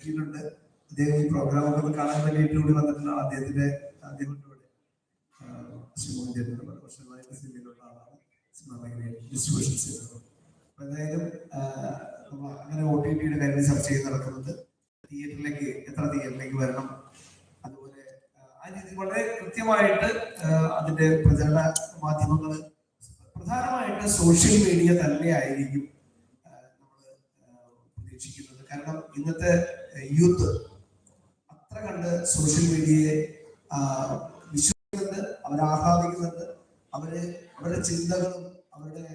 എത്തിയിട്ടുണ്ട് അദ്ദേഹം ഈ പ്രോഗ്രാം ഒക്കെ ഒന്ന് കാണാൻ വേണ്ടിയിട്ട് അദ്ദേഹത്തിന്റെ ഇവിടെ ഡിസ്ട്രിബ്യൂഷൻ ചെയ്തത് അപ്പൊ എന്തായാലും നമ്മൾ അങ്ങനെ ഒ ടി ടിയുടെ കാര്യങ്ങൾ ചർച്ച ചെയ്ത് നടക്കുന്നത് തിയേറ്ററിലേക്ക് എത്ര തിയേറ്ററിലേക്ക് വരണം അതുപോലെ ആ, രീതി വളരെ കൃത്യമായിട്ട് അതിന്റെ പ്രചരണ മാധ്യമങ്ങൾ പ്രധാനമായിട്ട് സോഷ്യൽ മീഡിയ തന്നെയായിരിക്കും നമ്മൾ പ്രതീക്ഷിക്കുന്നത്. കാരണം ഇന്നത്തെ യൂത്ത് അത്ര കണ്ട് സോഷ്യൽ മീഡിയയെ വിശ്വസിക്കുന്നുണ്ട് അവരെ ആഹ്ലാദിക്കുന്നുണ്ട് അവർ അവരുടെ ചിന്തകളും അവരുടെ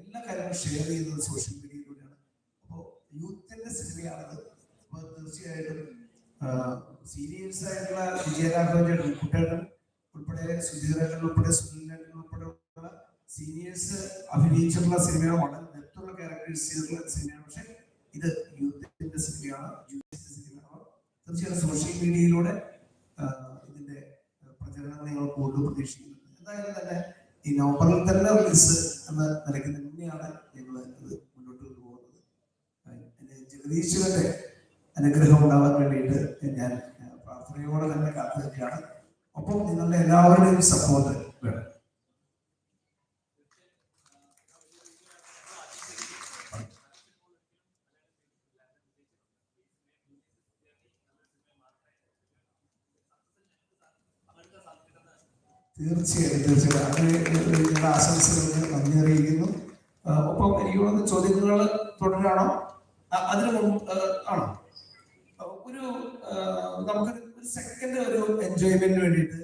എല്ലാ കാര്യങ്ങളും ഷെയർ ചെയ്യുന്നത് സോഷ്യൽ മീഡിയയിലൂടെയാണ്. അപ്പോൾ യൂത്തിന്റെ സിനിമയാണത്. അപ്പോൾ തീർച്ചയായിട്ടും സീരിയൽസ് ആയിട്ടുള്ള വിജയരാഘവന്റെ കുട്ടേട്ടൻ ഉൾപ്പെടെ സുധീരേട്ടൻ ഉൾപ്പെടെ സുനിലേട്ടൻ ഉൾപ്പെടെ സീനിയേഴ്സ് അഭിനയിച്ചിട്ടുള്ള സിനിമയാണ്. വളരെ ഡെപ്തുള്ള ക്യാരക്ടേഴ്സ് ചെയ്തിട്ടുള്ള സിനിമയാണ്. പക്ഷെ ഇത് യൂത്തിന്റെ സിനിമയാണ് സിനിമയാണ്. തീർച്ചയായും സോഷ്യൽ മീഡിയയിലൂടെ ഇതിന്റെ പ്രചരണം ഞങ്ങൾ കൂടുതൽ പ്രതീക്ഷിക്കുന്നുണ്ട്. എന്തായാലും തന്നെ ഈ നവംബറിൽ തന്നെ റിലീസ് എന്ന നിലയ്ക്ക് തന്നെയാണ് ഞങ്ങൾ ഇത് മുന്നോട്ട് കൊണ്ടുപോകുന്നത്. ജഗദീശ്വരന്റെ അനുഗ്രഹം ഉണ്ടാവാൻ വേണ്ടിയിട്ട് ഞാൻ പ്രാർത്ഥനയോടെ തന്നെ കാത്തു നിൽക്കുകയാണ് ഒപ്പം നിങ്ങളുടെ എല്ലാവരുടെയും സപ്പോർട്ട് തീർച്ചയായും തീർച്ചയായിട്ടും അങ്ങനെ ആശംസകൾക്ക് നന്ദി അറിയിക്കുന്നു. ഒപ്പം എനിക്ക് തോന്നുന്നു ചോദ്യങ്ങൾ തുടരാണോ? അതിനു മുമ്പ് ആണോ? ഒരു നമുക്ക് ഒരു സെക്കൻഡ് ഒരു എൻജോയ്മെന്റിന് വേണ്ടിയിട്ട്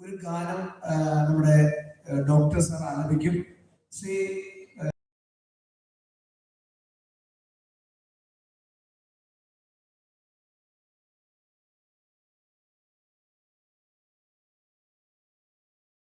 ഒരു ഗാനം നമ്മുടെ ഡോക്ടർ സാർ ആലപിക്കും. ശ്രീ